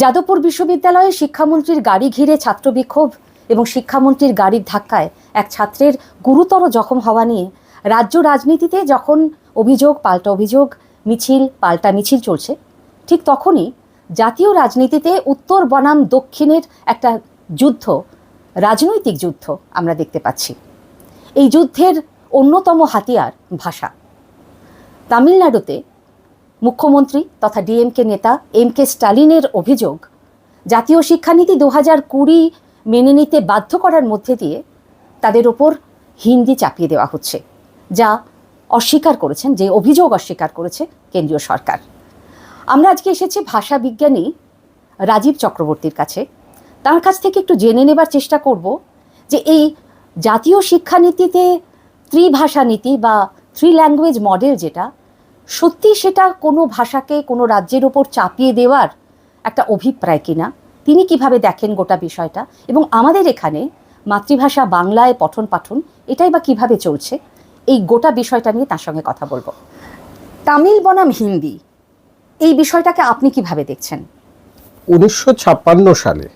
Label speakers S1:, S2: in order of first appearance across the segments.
S1: যাদবপুর বিশ্ববিদ্যালয়ে শিক্ষামন্ত্রীর গাড়ি ঘিরে ছাত্র বিক্ষোভ এবং শিক্ষামন্ত্রীর গাড়ির ধাক্কায় এক ছাত্রের গুরুতর জখম হওয়া নিয়ে রাজ্য রাজনীতিতে যখন অভিযোগ, পাল্টা অভিযোগ, মিছিল, পাল্টা মিছিল চলছে, ঠিক তখনই জাতীয় রাজনীতিতে উত্তর বনাম দক্ষিণের একটা যুদ্ধ, রাজনৈতিক যুদ্ধ আমরা দেখতে পাচ্ছি। এই যুদ্ধের অন্যতম হাতিয়ার ভাষা। তামিলনাড়ুতে মুখ্যমন্ত্রী তথা ডিএমকে নেতা এম কে স্টালিনের অভিযোগ, জাতীয় শিক্ষানীতি দু হাজার কুড়ি মেনে নিতে বাধ্য করার মধ্যে দিয়ে তাদের ওপর হিন্দি চাপিয়ে দেওয়া হচ্ছে, যা অস্বীকার করেছেন, যে অভিযোগ অস্বীকার করেছে কেন্দ্রীয় সরকার। আমরা আজকে এসেছি ভাষা বিজ্ঞানী রাজীব চক্রবর্তীর কাছে। তার কাছ থেকে একটু জেনে নেবার চেষ্টা করব যে এই জাতীয় শিক্ষানীতিতে ত্রিভাষা নীতি বা থ্রি ল্যাঙ্গুয়েজ মডেল যেটা সত্যি সেটা কোনো ভাষাকে, কোনো রাজ্যের ওপর চাপিয়ে দেওয়ার একটা অভিপ্রায় কিনা? তিনি কীভাবে দেখেন গোটা বিষয়টা? এবং আমাদের এখানে মাতৃভাষা বাংলায় পঠন পাঠন, এটাই বা কীভাবে চলছে? এই গোটা বিষয়টা নিয়ে তার সঙ্গে কথা বলব। তামিল বনাম হিন্দি, এই বিষয়টাকে আপনি কীভাবে দেখছেন?
S2: উনিশশো ছাপ্পান্ন সালে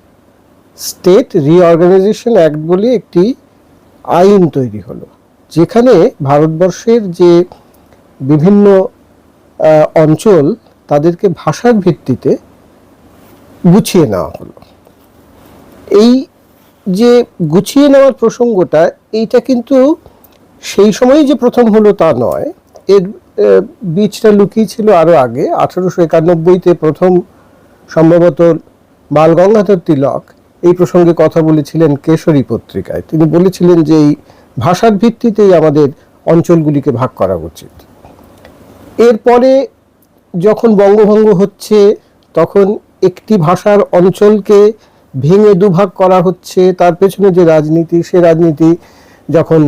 S2: স্টেট রিঅর্গানাইজেশন অ্যাক্ট বলে একটি আইন তৈরি হলো, যেখানে ভারতবর্ষের যে বিভিন্ন অঞ্চল তাদেরকে ভাষার ভিত্তিতে গুছিয়ে নেওয়া হলো। এই যে গুছিয়ে নেওয়ার প্রসঙ্গটা, এইটা কিন্তু সেই সময়ই যে প্রথম হলো তা নয়। এর বীজটা লুকিয়ে ছিল আরও আগে, আঠারোশো একানব্বইতে প্রথম সম্ভবত বালগঙ্গাধর তিলক এই প্রসঙ্গে কথা বলেছিলেন কেশরী পত্রিকায়। তিনি বলেছিলেন যে এই ভাষার ভিত্তিতেই আমাদের অঞ্চলগুলিকে ভাগ করা উচিত। এরপরে যখন বঙ্গভঙ্গ হচ্ছে, তখন একটি ভাষার অঞ্চলকে ভেঙে দুভাগ করা হচ্ছে। তার পেছনে যে রাজনীতি, সে রাজনীতি যখন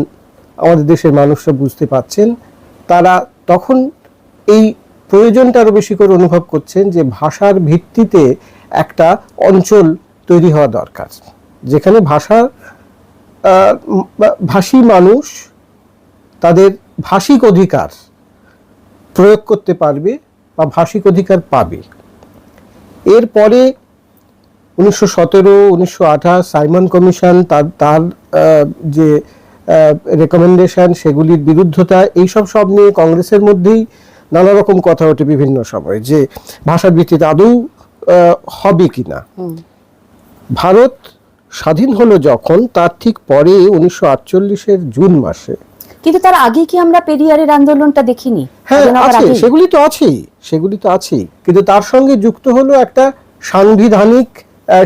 S2: আমাদের দেশের মানুষরা বুঝতে পাচ্ছেন, তারা তখন এই প্রয়োজনটা আরও বেশি করে অনুভব করছেন যে ভাষার ভিত্তিতে একটা অঞ্চল তৈরি হওয়া দরকার। যেখানে ভাষার ভাষী মানুষ তাদের ভাষিক অধিকার প্রয়োগ করতে পারবে বা ভাষিক অধিকার পাবে। এরপরে উনিশশো সতেরো উনিশশো আঠাশ সাইমন কমিশন তার তার যে রেকমেন্ডেশন সেগুলির বিরুদ্ধতা এইসব সব নিয়ে কংগ্রেসের মধ্যেই নানা রকম কথা ওঠে বিভিন্ন সময় যে ভাষার ভিত্তিতে আদৌ হবে কি না ভারত স্বাধীন হলো যখন তার ঠিক পরে উনিশশো আটচল্লিশের জুন মাসে
S1: কিন্তু তার আগে কি আমরা পেরিয়ারের আন্দোলনটা দেখিনি?
S2: হ্যাঁ আছে সেগুলি তো আছেই সেগুলি তো আছেই কিন্তু তার সঙ্গে যুক্ত হলো একটা সাংবিধানিক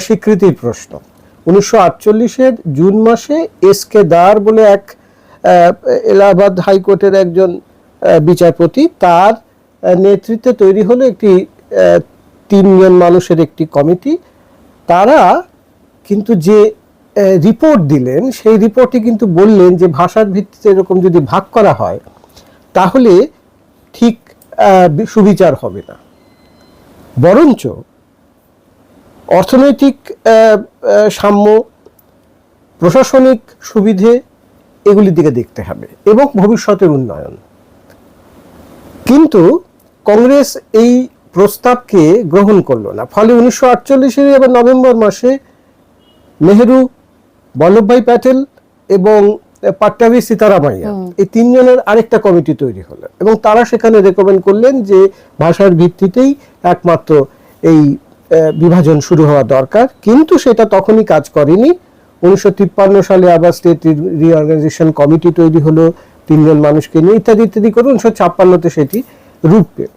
S2: স্বীকৃতির প্রশ্ন। উনিশশো আটচল্লিশের জুন মাসে এস কে দার বলে এক এলাহাবাদ হাইকোর্টের একজন বিচারপতি তার নেতৃত্বে তৈরি হলো একটি তিনজন মানুষের একটি কমিটি। তারা কিন্তু যে রিপোর্ট দিলেন, সেই রিপোর্টে কিন্তু বললেন যে ভাষার ভিত্তিতে এরকম যদি ভাগ করা হয়, তাহলে ঠিক সুবিচার হবে না। বরঞ্চ অর্থনৈতিক সাম্য, প্রশাসনিক সুবিধে এগুলির দিকে দেখতে হবে এবং ভবিষ্যতের উন্নয়ন। কিন্তু কংগ্রেস এই প্রস্তাবকে গ্রহণ করল না। ফলে উনিশশো আটচল্লিশের এবার নভেম্বর মাসে নেহেরু বল্লভভাই প্যাটেল এবং পাট্টাভি সীতারামাইয়া এই তিনজনের আরেকটা কমিটি তৈরি হলো এবং তারা সেখানে রেকমেন্ড করলেন যে ভাষার ভিত্তিতেই একমাত্র এই বিভাজন শুরু হওয়া দরকার। কিন্তু সেটা তখনই কাজ করেনি। উনিশশো তিপ্পান্ন সালে আবার স্টেট রিঅর্গানাইজেশন কমিটি তৈরি হলো তিনজন মানুষকে নিয়ে। ইত্যাদি ইত্যাদি করে উনিশশো ছাপ্পান্নতে সেটি রূপ পেল।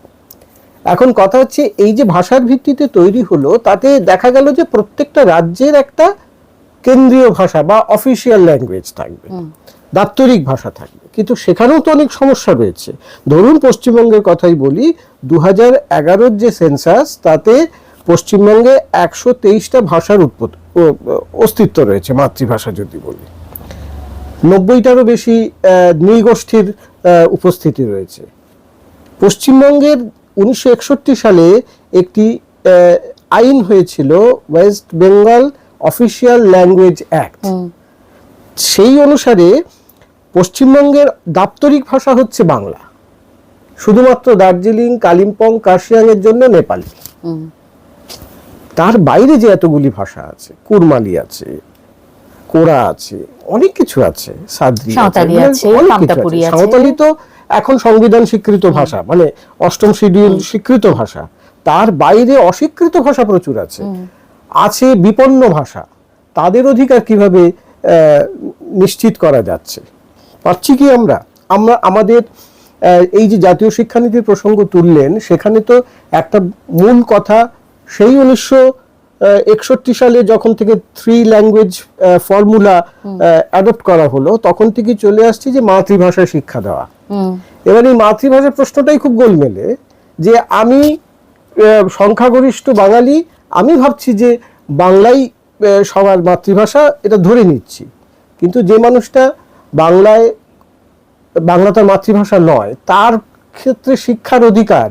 S2: এখন কথা হচ্ছে এই যে ভাষার ভিত্তিতে তৈরি হলো তাতে দেখা গেল যে প্রত্যেকটা রাজ্যের একটা কেন্দ্রীয় ভাষা বা অফিসিয়াল ল্যাঙ্গুয়েজ থাকবে। দাপ্তরিক ভাষা থাকবে। কিন্তু সেখানেও তো অনেক সমস্যা রয়েছে। ধরুন পশ্চিমবঙ্গের কথাই বলি দু হাজার এগারোর যে সেন্সাস তাতে পশ্চিমবঙ্গে একশো তেইশটা ভাষার উৎপত্তি অস্তিত্ব রয়েছে মাতৃভাষা যদি বলি। নব্বইটারও বেশি নৃগোষ্ঠীর উপস্থিতি রয়েছে। পশ্চিমবঙ্গের উনিশশো একষট্টি সালে একটি আইন হয়েছিল West Bengal Official Language Act সেই অনুসারে পশ্চিমবঙ্গের দাপ্তরিক ভাষা হচ্ছে বাংলা। শুধুমাত্র দার্জিলিং কালিম্পং কার্শিয়াংয়ের জন্য নেপালি। তার বাইরে যে এতগুলি ভাষা আছে কুরমালি আছে কোরা আছে অনেক কিছু আছে সাদ্রি মানে। সাঁওতালি তো এখন সংবিধান স্বীকৃত ভাষা মানে অষ্টম শিডিউল স্বীকৃত ভাষা। তার বাইরে অস্বীকৃত ভাষা প্রচুর আছে। আছে বিপন্ন ভাষা তাদের অধিকার কীভাবে নিশ্চিত করা যাচ্ছে? পাচ্ছি কি আমরা? আমরা আমাদের এই যে জাতীয় শিক্ষানীতির প্রসঙ্গ তুললেন সেখানে তো একটা মূল কথা সেই উনিশশো একষট্টি সালে যখন থেকে থ্রি ল্যাঙ্গুয়েজ ফর্মুলা অ্যাডপ্ট করা হলো তখন থেকে চলে আসছে যে মাতৃভাষায় শিক্ষা দেওয়া।
S1: হুম।
S2: এবার এই মাতৃভাষার প্রশ্নটাই খুব গোলমেলে যে আমি সংখ্যাগরিষ্ঠ বাঙালি আমি ভাবছি যে বাংলাই সবার মাতৃভাষা এটা ধরে নিচ্ছি। কিন্তু যে মানুষটা বাংলায় বাংলা তার মাতৃভাষা নয় তার ক্ষেত্রে শিক্ষার অধিকার।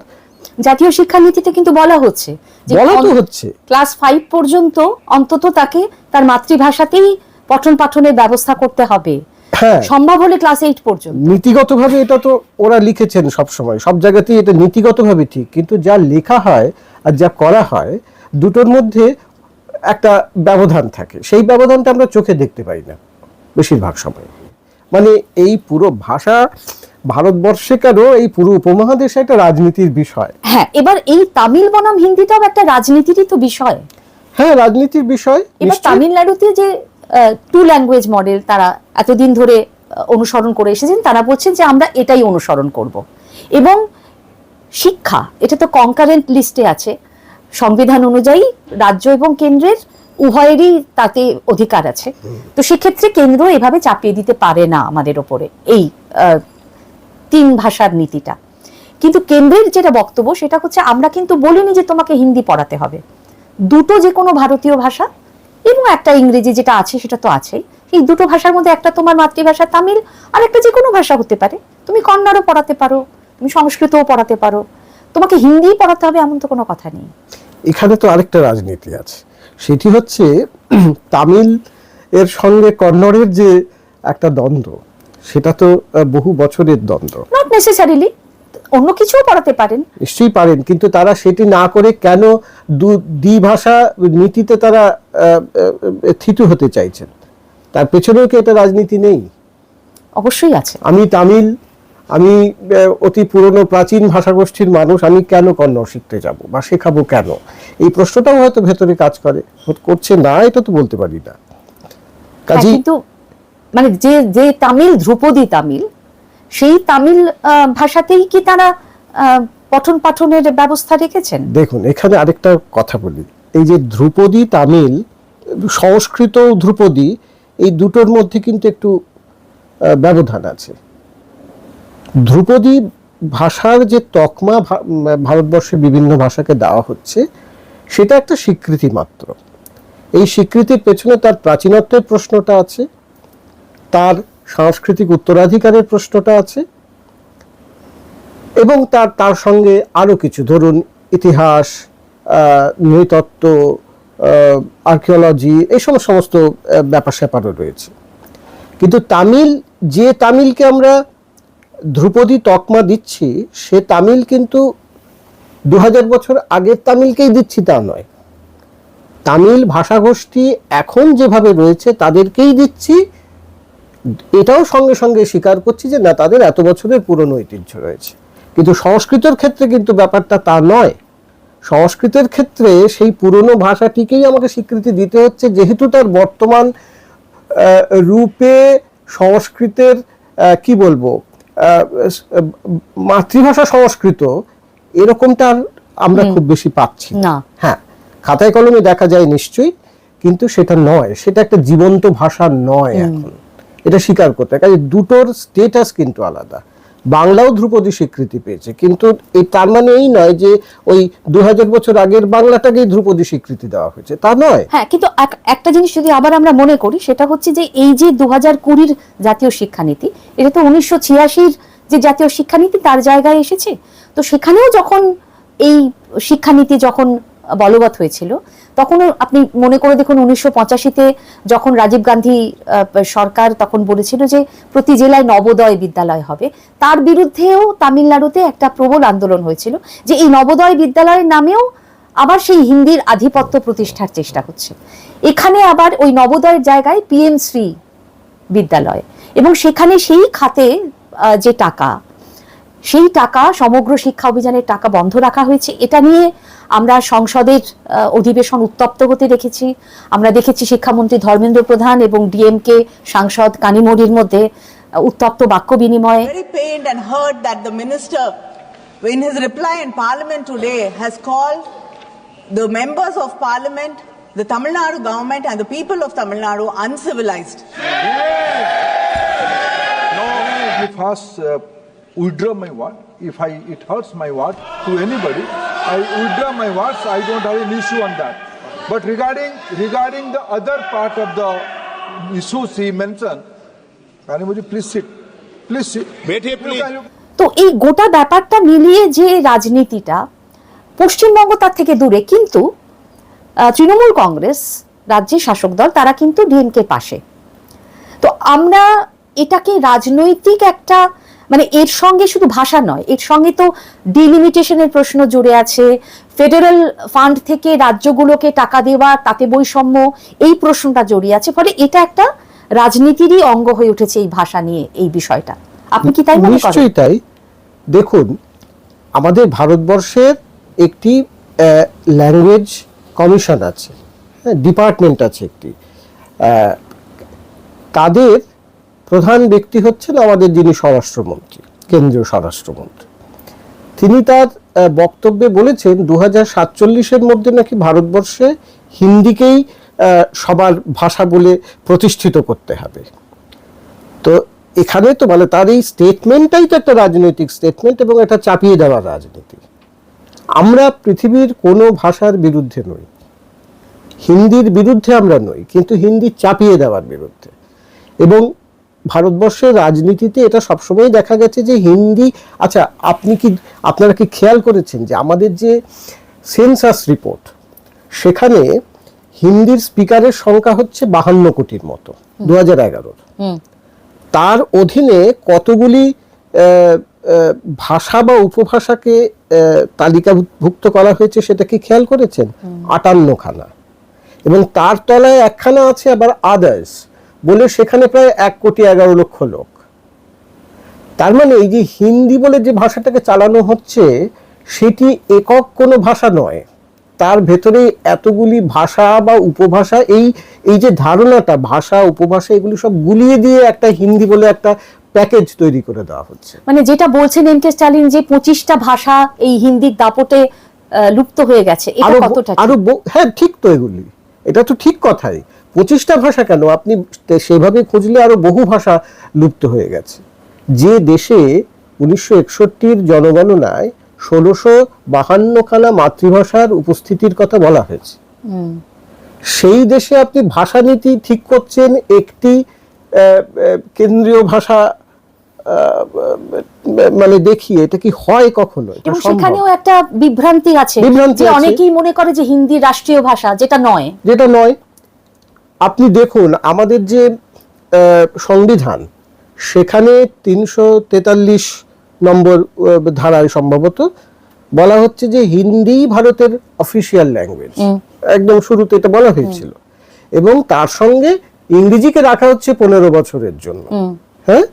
S1: জাতীয় শিক্ষানীতিতে কিন্তু বলা হচ্ছে
S2: বলা তো হচ্ছে।
S1: ক্লাস ফাইভ পর্যন্ত অন্তত তাকে তার মাতৃভাষাতেই পঠন পাঠনের ব্যবস্থা করতে হবে।
S2: হ্যাঁ।
S1: সম্ভব হলে ক্লাস এইট পর্যন্ত।
S2: নীতিগতভাবে এটা তো ওরা লিখেছেন সব সময় সব জায়গাতেই এটা নীতিগতভাবে ঠিক। কিন্তু যা লেখা হয় আর যা করা হয় দুটোর মধ্যে একটা ব্যবধান থাকে। সেই ব্যবধানটা আমরা চোখে দেখতে পাই না বেশিরভাগ সময়। মানে এই পুরো ভাষা ভারতবর্ষে কেন এই পুরো উপমহাদেশে একটা রাজনীতির বিষয়?
S1: হ্যাঁ এবার এই তামিল বনাম হিন্দিটাও একটা রাজনীতিরই তো বিষয়।
S2: হ্যাঁ রাজনীতির বিষয়
S1: এবার তামিলনাড়ুতে যে টু ল্যাঙ্গুয়েজ মডেল তারা এতদিন ধরে অনুসরণ করে এসেছেন তারা বলছেন যে আমরা এটাই অনুসরণ করব। এবং শিক্ষা এটা তো কনকারেন্ট লিস্টে আছে সংবিধান অনুযায়ী রাজ্য এবং কেন্দ্রের উভয়েরই তাতে অধিকার আছে। তো সেক্ষেত্রে কেন্দ্র এভাবে চাপিয়ে দিতে পারে না আমাদের ওপরে এই তিন ভাষার নীতিটা। কিন্তু কেন্দ্রের যেটা বক্তব্য সেটা হচ্ছে আমরা কিন্তু বলিনি যে তোমাকে হিন্দি পড়াতে হবে। দুটো যে কোনো ভারতীয় ভাষা এবং একটা ইংরেজি যেটা আছে সেটা তো আছেই। এই দুটো ভাষার মধ্যে একটা তোমার মাতৃভাষা তামিল, আর একটা যে কোনো ভাষা হতে পারে। তুমি কন্নড়ও পড়াতে পারো, তুমি সংস্কৃতও পড়াতে পারো। তোমাকে হিন্দি পড়াতে হবে এমন তো কোনো কথা নেই।
S2: এখানে তো আরেকটা রাজনীতি আছে। সেটি হচ্ছে তামিল এর সঙ্গে কন্নড়ের যে একটা দ্বন্দ্ব সেটা তো বহু বছরের দ্বন্দ্ব।
S1: নট নেসেসারিলি অন্য কিছুও পড়াতে পারেন।
S2: নিশ্চয়ই পারেন কিন্তু তারা সেটি না করে কেন দু- দ্বিভাষা নীতিতে তারা থিতু হতে চাইছেন? তার পেছনেও কি এটা রাজনীতি নেই?
S1: অবশ্যই আছে।
S2: আমি তামিল আমি অতি পুরনো প্রাচীন ভাষাগোষ্ঠীর মানুষ আমি কেন কন্নড় শিখতে যাব বা শেখাবো কেন? এই প্রশ্নটাও হয়তো ভেতরে কাজ করে করছে না এটা তো বলতে পারি না।
S1: হ্যাঁ,
S2: কাজী
S1: কিন্তু মানে যে যে তামিল ধ্রুপদী তামিল সেই তামিল ভাষাতেই কি তারা পঠন পাঠনের ব্যবস্থা রেখেছেন?
S2: দেখুন এখানে আরেকটা কথা বলি। এই যে ধ্রুপদী তামিল সংস্কৃত ধ্রুপদী এই দুটোর মধ্যে কিন্তু একটু ব্যবধান আছে। ধ্রুপদী ভাষার যে তকমা ভা- উম, বিভিন্ন ভাষাকে দেওয়া হচ্ছে সেটা একটা স্বীকৃতি মাত্র। এই স্বীকৃতির পেছনে তার প্রাচীনত্বের প্রশ্নটা আছে তার সাংস্কৃতিক উত্তরাধিকারের প্রশ্নটা আছে এবং তার তার সঙ্গে আরও কিছু। ধরুন ইতিহাস নৃতত্ত্ব আর্কিওলজি এই সমস্ত সমস্ত ব্যাপার স্যাপারও রয়েছে। কিন্তু তামিল যে তামিলকে আমরা ধ্রুপদী তকমা দিচ্ছি, সে তামিল কিন্তু দু হাজার বছর আগের তামিলকেই দিচ্ছি তা নয়। তামিল ভাষাগোষ্ঠী এখন যেভাবে রয়েছে তাদেরকেই দিচ্ছি। এটাও সঙ্গে সঙ্গে স্বীকার করছি যে না, তাদের এত বছরের পুরনো ঐতিহ্য রয়েছে। কিন্তু সংস্কৃতর ক্ষেত্রে কিন্তু ব্যাপারটা তা নয়। সংস্কৃতের ক্ষেত্রে সেই পুরনো ভাষাটিকেই আমাকে স্বীকৃতি দিতে হচ্ছে, যেহেতু তার বর্তমান রূপে সংস্কৃতের কি বলব মাতৃভাষা সংস্কৃত এরকমটা আমরা খুব বেশি পাচ্ছি না। হ্যাঁ খাতায় কলমে দেখা যায় নিশ্চয়ই কিন্তু সেটা নয় সেটা একটা জীবন্ত ভাষা নয় এখন এটা স্বীকার করতে হয়। কাজে দুটোর স্টেটাস কিন্তু আলাদা বাংলাও ধ্রুপদী স্বীকৃতি পেয়েছে। কিন্তু এই তার মানে এই নয় যে ওই দু হাজার বছর আগের বাংলাটাকেই ধ্রুপদী স্বীকৃতি দেওয়া হয়েছে। তা নয়।
S1: হ্যাঁ কিন্তু এক- একটা জিনিস যদি আবার আমরা মনে করি, সেটা হচ্ছে যে এই যে দু হাজার কুড়ির জাতীয় শিক্ষানীতি, এটা তো উনিশশো ছিয়াশির যে জাতীয় শিক্ষানীতি, তার জায়গায় এসেছে। তো সেখানেও যখন এই শিক্ষানীতি যখন বলবৎ হয়েছিল। তখনও আপনি মনে করে দেখুন উনিশশো পঁচাশিতে যখন রাজীব গান্ধী সরকার তখন বলেছিল যে প্রতি জেলায় নবোদয় বিদ্যালয় হবে। তার বিরুদ্ধেও তামিলনাড়ুতে একটা প্রবল আন্দোলন হয়েছিল যে এই নবোদয় বিদ্যালয়ের নামেও আবার সেই হিন্দির আধিপত্য প্রতিষ্ঠার চেষ্টা হচ্ছে। এখানে আবার ওই নবোদয়ের জায়গায় পিএম শ্রী বিদ্যালয় এবং সেখানে সেই খাতে যে টাকা সেই টাকা সমগ্র শিক্ষা অভিযানের টাকা বন্ধ রাখা হয়েছে। এটা নিয়ে আমরা সংসদের অধিবেশন উত্তপ্ত হতে দেখেছি। আমরা দেখেছি শিক্ষামন্ত্রী ধর্মেন্দ্র প্রধান এবং ডিএমকে সাংসদ কানিমরির মধ্যে উত্তপ্ত বাক্য বিনিময়ে।
S3: withdraw my vote. If I it hurts my vote to anybody, I withdraw my words. I don't have an issue on that. But regarding regarding the other part of the issues he mentioned, Kanimuji, please sit. Please sit.
S4: Wait
S3: here, please.
S1: তো এই গোটা ব্যাপারটা মিলিয়ে যে রাজনীতিটা পশ্চিমবঙ্গ তার থেকে দূরে কিন্তু তৃণমূল কংগ্রেস রাজ্যের শাসক দল তারা কিন্তু ডিএমকে পাশে তো আমরা এটাকে রাজনৈতিক একটা মানে এর সঙ্গে শুধু ভাষা নয়, এর সঙ্গে তো ডিলিমিটেশনের প্রশ্ন জুড়ে আছে। ফেডারেল ফান্ড থেকে রাজ্যগুলোকে টাকা দেওয়া, তাতে বৈষম্য, এই প্রশ্নটা জড়িয়ে আছে। ফলে এটা একটা রাজনীতিরই অঙ্গ হয়ে উঠেছে এই ভাষা নিয়ে, এই বিষয়টা। আপনি কি তাই
S2: নিশ্চয়ই তাই। দেখুন, আমাদের ভারতবর্ষের একটি ল্যাঙ্গুয়েজ কমিশন আছে হ্যাঁ ডিপার্টমেন্ট আছে একটি। তাদের প্রধান ব্যক্তি হচ্ছেন আমাদের যিনি স্বরাষ্ট্রমন্ত্রী, কেন্দ্রীয় স্বরাষ্ট্রমন্ত্রী। তিনি তার বক্তব্যে বলেছেন দু হাজার সাতচল্লিশের মধ্যে নাকি ভারতবর্ষে হিন্দিকেই সবার ভাষা বলে প্রতিষ্ঠিত করতে হবে। তো এখানে তো মানে তার এই স্টেটমেন্টটাই তো একটা রাজনৈতিক স্টেটমেন্ট এবং এটা চাপিয়ে দেওয়ার রাজনীতি। আমরা পৃথিবীর কোনো ভাষার বিরুদ্ধে নই। হিন্দির বিরুদ্ধে আমরা নই, কিন্তু হিন্দি চাপিয়ে দেওয়ার বিরুদ্ধে। এবং ভারতবর্ষের রাজনীতিতে এটা সবসময় দেখা গেছে যে হিন্দি আচ্ছা আপনি কি আপনারা কি খেয়াল করেছেন যে আমাদের যে সেন্সাস রিপোর্ট সেখানে হিন্দির স্পিকারের সংখ্যা হচ্ছে বাহান্ন কোটির মতো দু হাজার এগারোর তার অধীনে কতগুলি ভাষা বা উপভাষাকে তালিকাভুক্ত করা হয়েছে সেটা কি খেয়াল করেছেন? আটান্নখানা। এবং তার তলায় একখানা আছে আবার আদার্স বলে সেখানে প্রায় এক কোটি এগারো লক্ষ লোক। তার মানে এই যে হিন্দি বলে যে ভাষাটাকে চালানো হচ্ছে সেটি একক কোনো ভাষা নয়। তার ভেতরে এতগুলি ভাষা বা উপভাষা এই এই যে ধারণাটা ভাষা উপভাষা এগুলি সব গুলিয়ে দিয়ে একটা হিন্দি বলে একটা প্যাকেজ তৈরি করে দেওয়া হচ্ছে।
S1: মানে যেটা বলছেন এম কে স্টালিন যে পঁচিশটা ভাষা এই হিন্দির দাপটে লুপ্ত হয়ে গেছে
S2: আরও
S1: কতটা
S2: আরও হ্যাঁ ঠিক তো এগুলি। এটা তো ঠিক কথাই। পঁচিশটা ভাষা কেন? আপনি সেভাবে খুঁজলে আরও বহু ভাষা লুপ্ত হয়ে গেছে। যে দেশে উনিশশো একষট্টির জনগণনায় ষোলোশো বাহান্নখানা মাতৃভাষার উপস্থিতির কথা বলা হয়েছে। সেই দেশে আপনি ভাষানীতি ঠিক করছেন একটি কেন্দ্রীয় ভাষা মানে দেখিয়ে এটা কি হয় কখনো?
S1: এবং সেখানেও একটা বিভ্রান্তি আছে
S2: বিভ্রান্তি আছে।
S1: অনেকেই মনে করে যে হিন্দি রাষ্ট্রীয় ভাষা যেটা নয়।
S2: যেটা নয়। আপনি দেখুন আমাদের যে সংবিধান সেখানে তিনশো তেতাল্লিশ নম্বর ধারায় সম্ভবত বলা হচ্ছে যে হিন্দি ভারতের অফিসিয়াল ল্যাঙ্গুয়েজ একদম শুরুতে এটা বলা হয়েছিল। এবং তার সঙ্গে ইংরেজিকে রাখা হচ্ছে পনেরো বছরের জন্য। হ্যাঁ?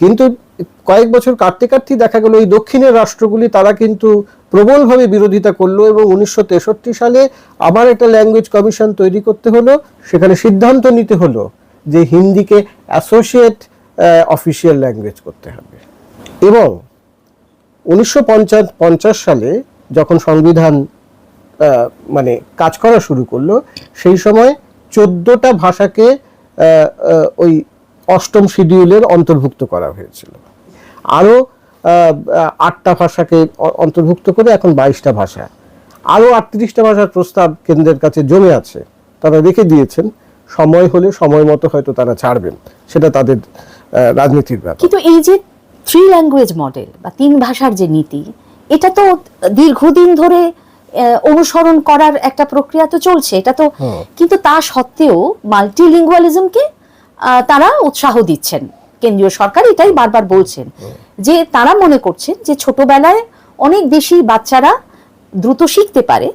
S2: কিন্তু কয়েক বছর কাটতে কাটতেই দেখা গেল এই দক্ষিণের রাষ্ট্রগুলি তারা কিন্তু প্রবলভাবে বিরোধিতা করল এবং উনিশশো তেষট্টি সালে আবার একটা ল্যাঙ্গুয়েজ কমিশন তৈরি করতে হলো, সেখানে সিদ্ধান্ত নিতে হলো যে হিন্দিকে অ্যাসোসিয়েট অফিসিয়াল ল্যাঙ্গুয়েজ করতে হবে। এবং উনিশশো পঞ্চাশ সালে যখন সংবিধান মানে কাজ করা শুরু করল, সেই সময় চোদ্দটা ভাষাকে ওই অষ্টম শিডিউলের অন্তর্ভুক্ত করা হয়েছিল। আরও আটটা ভাষাকে অন্তর্ভুক্ত করে এখন বাইশটা ভাষা। আরও আটত্রিশটা ভাষার প্রস্তাব কেন্দ্রের কাছে জমে আছে। তারা রেখে দিয়েছেন সময় হলে সময় মতো হয়তো তারা ছাড়বেন। সেটা তাদের রাজনীতির ব্যাপার।
S1: কিন্তু এই যে থ্রি ল্যাঙ্গুয়েজ মডেল বা তিন ভাষার যে নীতি এটা তো দীর্ঘদিন ধরে অনুসরণ করার একটা প্রক্রিয়া তো চলছে। এটা তো কিন্তু তা সত্ত্বেও মাল্টিলিঙ্গুয়ালিজমকে তারা উৎসাহ দিচ্ছেন। কেন্দ্রীয় সরকার এটাই বারবার বলছেন। যে তারা মনে করছেন যে ছোটবেলায় অনেক বেশি বাচ্চারা দ্রুত শিখতে পারে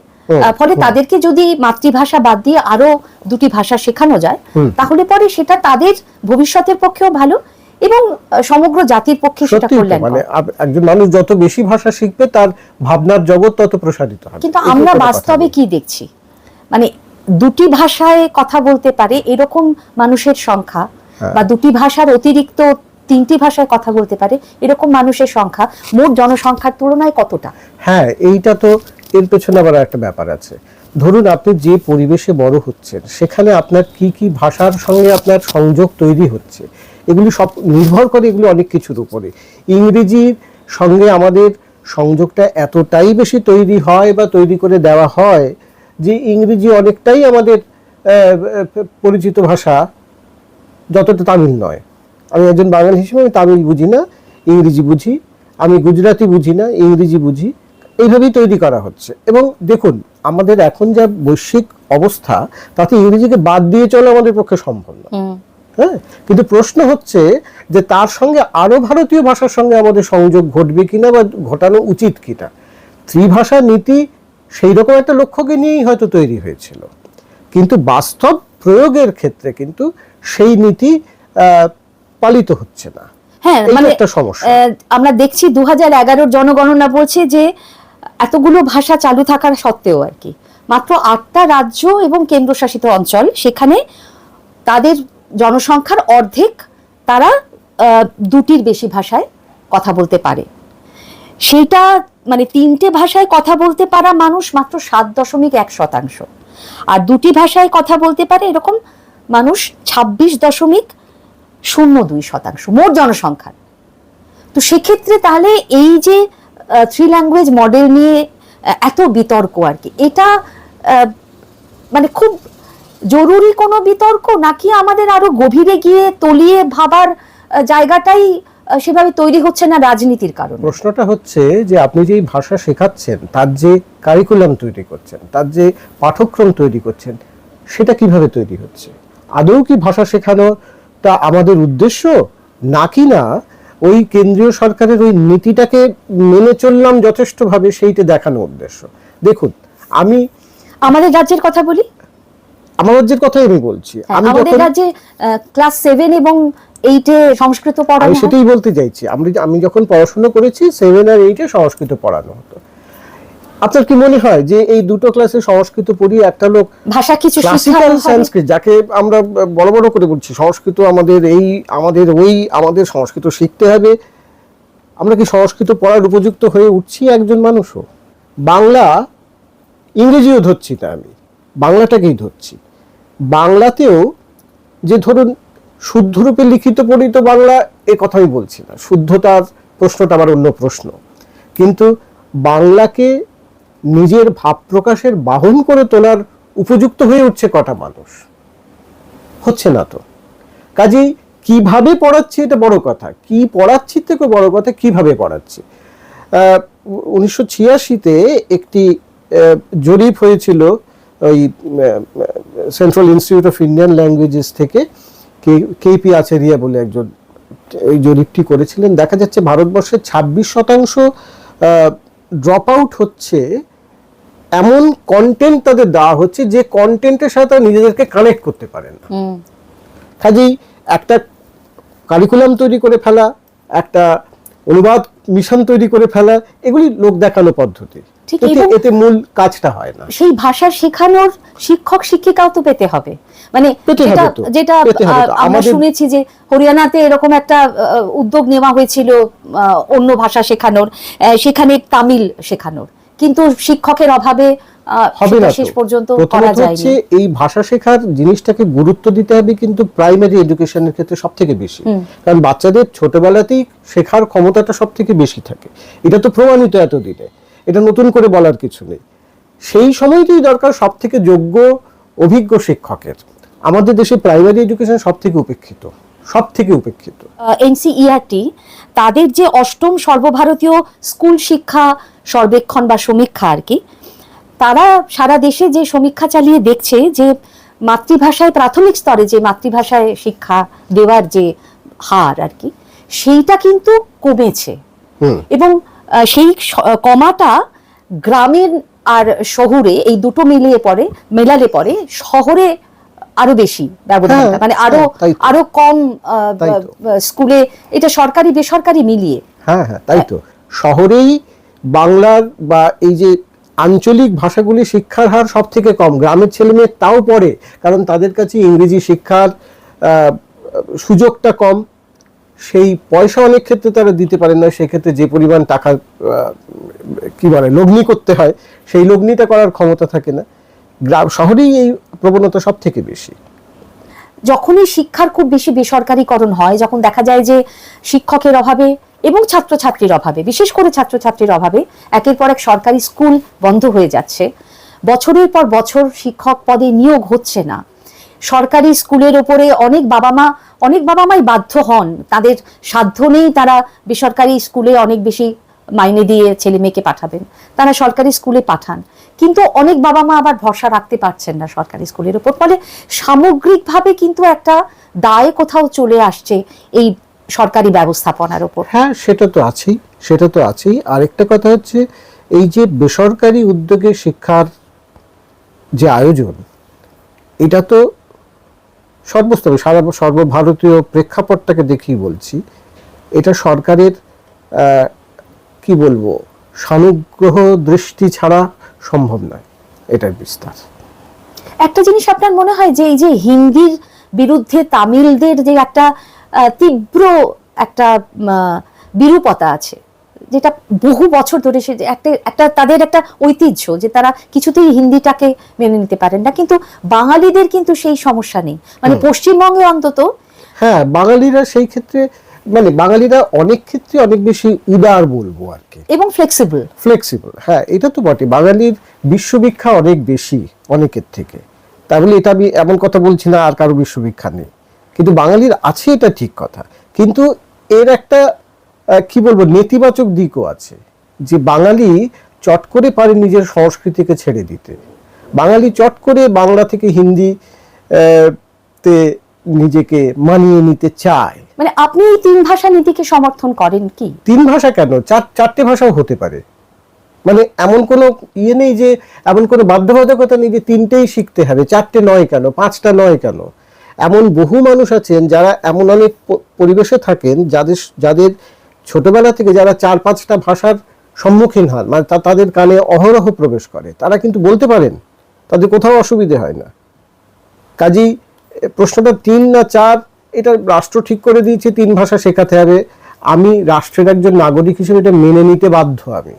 S1: ফলে তাদেরকে যদি মাতৃভাষা বাদ দিয়ে আরও দুটি ভাষা শেখানো যায় তাহলে পরে সেটা তাদের ভবিষ্যতের পক্ষেও ভালো এবং সমগ্র জাতির পক্ষে সেটা কল্যাণ
S2: মানে একজন মানুষ যত বেশি ভাষা শিখবে তার ভাবনার জগৎ তত প্রসারিত হবে।
S1: কিন্তু আমরা বাস্তবে কি দেখছি? মানে দুটি ভাষায় কথা বলতে পারে এরকম মানুষের সংখ্যা। বা দুটি ভাষার অতিরিক্ত তিনটি ভাষায় কথা বলতে পারে এরকম মানুষের সংখ্যা মোট জনসংখ্যার তুলনায় কতটা?
S2: হ্যাঁ এইটা তো এর পেছনে আবার একটা ব্যাপার আছে। ধরুন আপনি যে পরিবেশে বড় হচ্ছেন সেখানে আপনার কি কি ভাষার সঙ্গে আপনার সংযোগ তৈরি হচ্ছে? এগুলি সব নির্ভর করে এগুলো অনেক কিছুর উপরে। ইংরেজির সঙ্গে আমাদের সংযোগটা এতটাই বেশি তৈরি হয় বা তৈরি করে দেওয়া হয় যে ইংরেজি অনেকটাই আমাদের পরিচিত ভাষা যতটা তামিল নয়। আমি একজন বাঙালি হিসেবে আমি তামিল বুঝি না ইংরেজি বুঝি আমি গুজরাটি বুঝি না ইংরেজি বুঝি। এইভাবেই তৈরি করা হচ্ছে। এবং দেখুন আমাদের এখন যা বৈশ্বিক অবস্থা তাতে ইংরেজিকে বাদ দিয়ে চলা আমাদের পক্ষে সম্ভব না। হ্যাঁ? কিন্তু প্রশ্ন হচ্ছে যে তার সঙ্গে আরও ভারতীয় ভাষার সঙ্গে আমাদের সংযোগ ঘটবে কিনা বা ঘটানো উচিত কিনা? ত্রিভাষা নীতি সেই রকম একটা লক্ষ্যকে নিয়েই হয়তো তৈরি হয়েছিল। কিন্তু বাস্তব প্রয়োগের ক্ষেত্রে কিন্তু সেই নীতি পালিত হচ্ছে না।
S1: হ্যাঁ মানে
S2: একটা সমস্যা।
S1: আমরা দেখছি দু হাজার জনগণনা বলছে যে এতগুলো ভাষা চালু থাকার সত্ত্বেও আর কি মাত্র আটটা রাজ্য এবং কেন্দ্রশাসিত অঞ্চল সেখানে তাদের জনসংখ্যার অর্ধেক তারা আহ, দুটির বেশি ভাষায় কথা বলতে পারে। সেইটা মানে তিনটে ভাষায় কথা বলতে পারা মানুষ মাত্র সাত দশমিক এক শতাংশ। আর দুটি ভাষায় কথা বলতে পারে এরকম মানুষ ছাব্বিশ দশমিক শূন্য দুই শতাংশ, মোট জনসংখ্যার। তো সেক্ষেত্রে তাহলে এই যে থ্রি ল্যাঙ্গুয়েজ মডেল নিয়ে এত বিতর্ক আর কি, এটা মানে খুব জরুরি কোনো বিতর্ক? নাকি আমাদের আরও গভীরে গিয়ে তলিয়ে ভাবার জায়গাটাই সেভাবে তৈরি হচ্ছে না রাজনীতির কারণে।
S2: প্রশ্নটা হচ্ছে যে আপনি যেই ভাষা শেখাচ্ছেন তার যে কারিকুলাম তৈরি করছেন তার যে পাঠ্যক্রম তৈরি করছেন সেটা কীভাবে তৈরি হচ্ছে? আদৌ কি ভাষা শেখানোটা আমাদের উদ্দেশ্য? নাকি না ওই কেন্দ্রীয় সরকারের ওই নীতিটাকে মেনে চললাম যথেষ্টভাবে সেইটা দেখানো উদ্দেশ্য? দেখুন আমি
S1: আমাদের রাজ্যের কথা বলি?
S2: আমার রাজ্যের কথাই আমি বলছি।
S1: হ্যাঁ,
S2: আমি
S1: আমাদের রাজ্যে ক্লাস সেভেন এবং এইটে সংস্কৃত
S2: আমি
S1: পড়ানো হয়।
S2: সেটাই বলতে চাইছি। আমি আমি যখন পড়াশোনা করেছি সেভেন আর এইটে সংস্কৃত পড়ানো হতো। আপনার কি মনে হয় যে এই দুটো ক্লাসে সংস্কৃত পড়িয়ে একটা লোক
S1: ভাষা কিছু
S2: ক্লাসিক্যাল সংস্কৃত যাকে আমরা বড় বড় করে বলছি সংস্কৃত আমাদের এই আমাদের ওই আমাদের সংস্কৃত শিখতে হবে। আমরা কি সংস্কৃত পড়ার উপযুক্ত হয়ে উঠছি একজন মানুষও? বাংলা ইংরেজিও ধরছি না আমি। বাংলাটাকেই ধরছি। বাংলাতেও যে ধরুন শুদ্ধরূপে লিখিত পড়িত বাংলা এ কথা আমি বলছি না। শুদ্ধতার প্রশ্নটা আবার অন্য প্রশ্ন। কিন্তু বাংলাকে নিজের ভাব প্রকাশের বাহন করে তোলার উপযুক্ত হয়ে উঠছে কটা মানুষ। হচ্ছে না তো। কাজেই কীভাবে পড়াচ্ছি এটা বড় কথা। কি পড়াচ্ছি থেকে বড় কথা, কীভাবে পড়াচ্ছি? উনিশশো ছিয়াশিতে একটি জরিপ হয়েছিল ওই central institute of Indian languages থেকে। কেপি আচেরিয়া বলে একজন এই জরিপটি করেছিলেন। দেখা যাচ্ছে ভারতবর্ষের ছাব্বিশ শতাংশ ড্রপ আউট হচ্ছে এমন কন্টেন্ট তাদের দেওয়া হচ্ছে যে কন্টেন্টের সাথে তারা নিজেদেরকে কানেক্ট করতে পারে না। কাজেই একটা কারিকুলাম তৈরি করে ফেলা একটা অনুবাদ মিশন তৈরি করে ফেলা এগুলি লোক দেখানো পদ্ধতি।
S1: ঠিক,
S2: এতে মূল কাজটা হয় না।
S1: সেই ভাষা শেখানোর শিক্ষক শিক্ষিকাও তো পেতে হবে। মানে যেটা আমরা শুনেছি যে হরিয়ানাতে এরকম একটা উদ্যোগ নেওয়া হয়েছিল অন্য ভাষা শেখানোর সেখানে তামিল শেখানোর। কিন্তু শিক্ষকের অভাবে শেষ পর্যন্ত করা যায়নি।
S2: এই ভাষা শেখার জিনিসটাকে গুরুত্ব দিতে হবে কিন্তু প্রাইমারি এডুকেশনের ক্ষেত্রে সব থেকে বেশি কারণ বাচ্চাদের ছোটবেলাতেই শেখার ক্ষমতাটা সব থেকে বেশি থাকে। এটা তো প্রমাণিত এতদিনে। এটা নতুন করে বলার কিছু নেই। সেই সময়তেই দরকার সব থেকে যোগ্য অভিজ্ঞ শিক্ষকের। আমাদের দেশে প্রাইমারি এডুকেশন সব থেকে উপেক্ষিত। সব থেকে উপেক্ষিত
S1: এনসিইআরটি তাদের যে অষ্টম সর্বভারতীয় স্কুল শিক্ষা সর্বেক্ষণ বা সমীক্ষা আর কি তারা সারা দেশে যে সমীক্ষা চালিয়ে দেখছে যে মাতৃভাষায় প্রাথমিক স্তরে যে মাতৃভাষায় শিক্ষা দেওয়ার যে হার আর কি সেইটা কিন্তু কমেছে। এবং সেই কমাটা গ্রামের আর শহুরে এই দুটো মিলিয়ে পরে মেলালে পরে শহরে আরও বেশি ব্যবধানটা।
S2: হ্যাঁ,
S1: মানে আরও
S2: হ্যাঁ, তো।
S1: আরও কম স্কুলে এটা সরকারি বেসরকারি মিলিয়ে।
S2: হ্যাঁ হ্যাঁ তাই তো। শহরেই বাংলার বা এই যে আঞ্চলিক ভাষাগুলি শিক্ষার হার সব থেকে কম। গ্রামের ছেলে মেয়ে তাও পড়ে, কারণ তাদের কাছে ইংরেজি শিক্ষার সুযোগটা কম। সেই পয়সা অনেক ক্ষেত্রে তারা দিতে পারে না, সেক্ষেত্রে যে পরিমাণ টাকা কি বলে, লগ্নি করতে হয়, সেই লগ্নিটা করার ক্ষমতা থাকে না। গ্রাম, শহরেই এই প্রবণতা সব থেকে বেশি।
S1: যখনই শিক্ষার খুব বেশি বেসরকারীকরণ হয়, যখন দেখা যায় যে শিক্ষকের অভাবে এবং ছাত্রছাত্রীর অভাবে, বিশেষ করে ছাত্রছাত্রীর অভাবে একের পর এক সরকারি স্কুল বন্ধ হয়ে যাচ্ছে। বছরের পর বছর শিক্ষক পদে নিয়োগ হচ্ছে না। সরকারি স্কুলের ওপরে অনেক বাবা মা অনেক বাবা মাই বাধ্য হন। তাদের সাধ্য নেই তারা বেসরকারি স্কুলে অনেক বেশি মাইনে দিয়ে ছেলে মেয়েকে পাঠাবেন। তারা সরকারি স্কুলে পাঠান। কিন্তু অনেক বাবা মা আবার ভরসা রাখতে পারছেন না সরকারি স্কুলের উপর ফলে সামগ্রিকভাবে কিন্তু একটা দায় কোথাও চলে আসছে এই সরকারি ব্যবস্থাপনার উপর।
S2: হ্যাঁ সেটা তো আছেই সেটা তো আছেই। আরেকটা কথা হচ্ছে এই যে বেসরকারি উদ্যোগে শিক্ষার যে আয়োজন এটা তো সর্বস্তরে সারা সর্বভারতীয় প্রেক্ষাপটটাকে দেখেই বলছি এটা সরকারের কি বলব সানুগ্রহ দৃষ্টি ছাড়া সম্ভব নয় এটার বিস্তার।
S1: একটা জিনিস আপনার মনে হয় যে এই যে হিন্দির বিরুদ্ধে তামিলদের যে একটা তীব্র একটা বিরূপতা আছে যেটা বহু বছর ধরে সে একটা একটা তাদের একটা ঐতিহ্য যে তারা কিছুতেই হিন্দিটাকে মেনে নিতে পারেন না। কিন্তু বাঙালিদের কিন্তু সেই সমস্যা নেই। মানে পশ্চিমবঙ্গে অন্তত
S2: হ্যাঁ বাঙালিরা সেই ক্ষেত্রে মানে বাঙালিরা অনেক ক্ষেত্রে অনেক বেশি উদার বলব আর কি।
S1: এবং ফ্লেক্সিবল
S2: ফ্লেক্সিবল হ্যাঁ এটা তো বটে। বাঙালির বিশ্ববিখ্যা অনেক বেশি অনেকের থেকে। তাই বলে এটা আমি এমন কথা বলছি না আর কারও বিশ্ববিখ্যা নেই। কিন্তু বাঙালির আছে এটা ঠিক কথা। কিন্তু এর একটা কি বলব নেতিবাচক দিকও আছে যে বাঙালি চট করে পারে নিজের সংস্কৃতিকে ছেড়ে দিতে। বাঙালি চট করে বাংলা থেকে হিন্দি তে নিজেকে মানিয়ে নিতে চায়।
S1: মানে আপনি এই তিন ভাষা নীতিকে সমর্থন করেন কি?
S2: তিন ভাষা কেন? চার চারটে ভাষাও হতে পারে। মানে এমন কোনো ইয়ে নেই যে এমন কোনো বাধ্যবাধকতা নেই যে তিনটেই শিখতে হবে। চারটে নয় কেন? পাঁচটা নয় কেন? এমন বহু মানুষ আছেন যারা এমন অনেক পরিবেশে থাকেন যাদের যাদের ছোটবেলা থেকে যারা চার পাঁচটা ভাষার সম্মুখীন হন মানে তাদের কানে অহরহ প্রবেশ করে। তারা কিন্তু বলতে পারেন, তাদের কোথাও অসুবিধে হয় না। কাজেই প্রশ্নটা তিন না চার, এটা রাষ্ট্র ঠিক করে দিয়েছে, তিন ভাষা শেখাতে হবে। আমি রাষ্ট্রের একজন নাগরিক হিসেবে এটা মেনে নিতে বাধ্য আমি।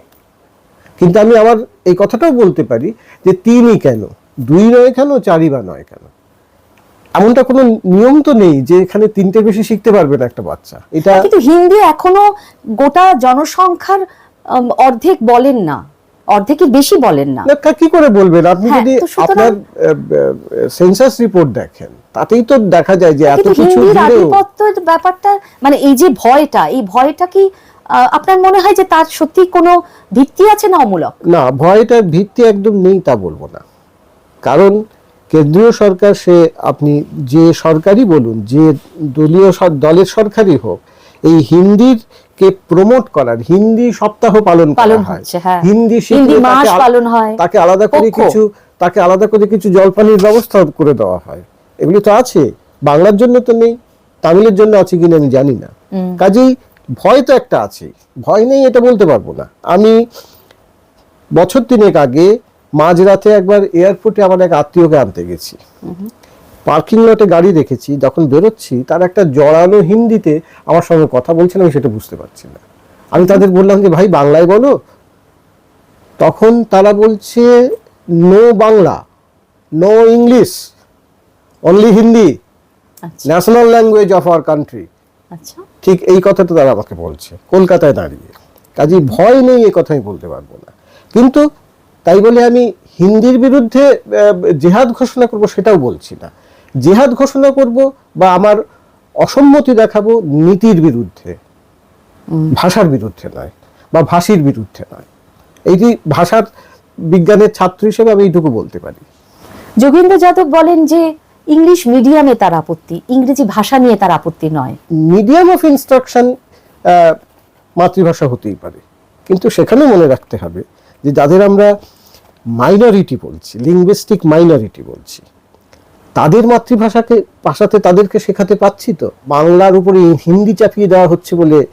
S2: কিন্তু আমি আবার এই কথাটাও বলতে পারি যে তিনই কেন? দুই নয় কেন? চারই বা নয় কেন? এমনটা কোনো নিয়ম তো নেই যে এখানে তিনটে বেশি শিখতে পারবে না একটা বাচ্চা। এটা
S1: কিন্তু হিন্দি এখনও গোটা জনসংখ্যার অর্ধেক বলেন না। অর্ধেকের বেশি বলেন না।
S2: না, কি করে বলবেন? আপনি
S1: হ্যাঁ,
S2: যদি আপনার সেন্সাস রিপোর্ট দেখেন তাতেই তো দেখা যায় যে এত কিছু
S1: আধিপত্যের ব্যাপারটা মানে এই যে ভয়টা এই ভয়টা কি আপনার মনে হয় যে তার সত্যি কোনো ভিত্তি আছে না অমূলক?
S2: না ভয়টার ভিত্তি একদম নেই তা বলব না। কারণ কেন্দ্রীয় সরকার সে আপনি যে সরকারই বলুন যে দলীয় দলের সরকারই হোক এই হিন্দির কে প্রমোট করার হিন্দি সপ্তাহ পালন করা হয়।
S1: হ্যাঁ।
S2: হিন্দি
S1: মাস পালন হয়।
S2: তাকে আলাদা করে কিছু তাকে আলাদা করে কিছু জলপানির ব্যবস্থা করে দেওয়া হয়। এগুলি তো আছে। বাংলার জন্য তো নেই তামিলের জন্য আছে কিনা আমি জানি না। কাজেই ভয় তো একটা আছে। ভয় নেই এটা বলতে পারব না। আমি বছর তিনেক আগে মাঝরাতে একবার এয়ারপোর্টে আমার এক আত্মীয়কে আনতে গেছি। পার্কিং লটে গাড়ি রেখেছি যখন বেরোচ্ছি তার একটা জড়ানো হিন্দিতে আমার সঙ্গে কথা বলছেন আমি সেটা বুঝতে পারছি না। আমি তাদের বললাম যে ভাই বাংলায় বলো? তখন তারা বলছে no Bangla no English only Hindi national language of our country
S1: আচ্ছা।
S2: ঠিক এই কথাটা তারা আমাকে বলছে কলকাতায় দাঁড়িয়ে। কাজে ভয় নেই এ কথা আমি বলতে পারব না। কিন্তু তাই বলে আমি হিন্দির বিরুদ্ধে জেহাদ ঘোষণা করব সেটাও বলছি না। জেহাদ ঘোষণা করব বা আমার অসম্মতি দেখাবো নীতির বিরুদ্ধে ভাষার বিরুদ্ধে নয় বা ভাষীর বিরুদ্ধে নয়। এইটি ভাষার বিজ্ঞানের ছাত্র হিসেবে আমি এইটুকু বলতে পারি।
S1: যোগেন্দ্র যাদব বলেন যে ইংলিশ মিডিয়ামে তার আপত্তি ইংরেজি ভাষা নিয়ে তার আপত্তি নয়।
S2: মিডিয়াম অফ ইনস্ট্রাকশন মাতৃভাষা হতেই পারে। কিন্তু সেখানে মনে রাখতে হবে যে যাদের আমরা মাইনরিটি বলছি লিঙ্গুইস্টিক মাইনরিটি বলছি তাদের মাতৃভাষাকে ভাষাতে তাদেরকে শেখাতে পাচ্ছি তো? বাংলার উপরে হিন্দি চাপিয়ে দেওয়া হচ্ছে বলে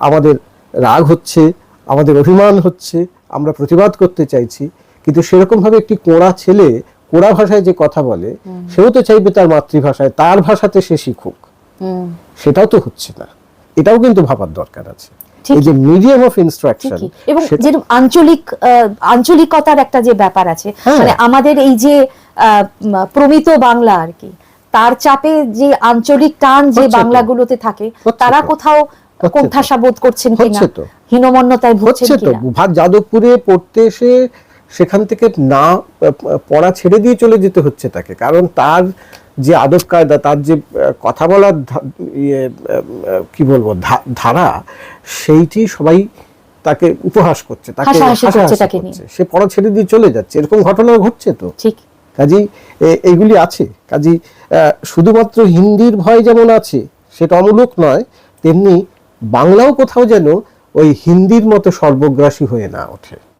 S2: আমাদের রাগ হচ্ছে আমাদের অভিমান হচ্ছে আমরা প্রতিবাদ করতে চাইছি। কিন্তু সেরকমভাবে একটি কোড়া ছেলে কোড়া ভাষায় যে কথা বলে সেও তো চাইবে তার মাতৃভাষায় তার ভাষাতে সে শিখুক।
S1: হুম।
S2: সেটাও তো হচ্ছে না। এটাও কিন্তু ভাবার দরকার আছে। এই যে মিডিয়াম অফ ইনস্ট্রাকশন
S1: এবং যেরকম আঞ্চলিক আঞ্চলিকতার একটা যে ব্যাপার আছে
S2: হ্যাঁ।
S1: মানে আমাদের এই যে প্রমিত বাংলা আর কি তার চাপে যে আঞ্চলিক টান যে বাংলাগুলোতে থাকে তারা কোথাও। কোণঠাসা বোধ করছেন কিনা। হীনমন্যতায় ভুগছেন কিনা
S2: ভাত যাদবপুরে পড়তে এসে সেখান থেকে না পড়া ছেড়ে দিয়ে চলে যেতে হচ্ছে তাকে কারণ তার যে আদব কায়দা তার যে কথা বলার ইয়ে, কি বলব ধারা সেইটি সবাই তাকে উপহাস করছে তাকে
S1: করছে।
S2: সে পড়া ছেড়ে দিয়ে চলে যাচ্ছে। এরকম ঘটনা ঘটছে তো?
S1: ঠিক।
S2: কাজেই এইগুলি আছে। আহ, শুধুমাত্র হিন্দির ভয় যেমন আছে সেটা অমূলক নয় তেমনি বাংলাও কোথাও যেন ওই হিন্দির মতো সর্বগ্রাসী হয়ে না ওঠে।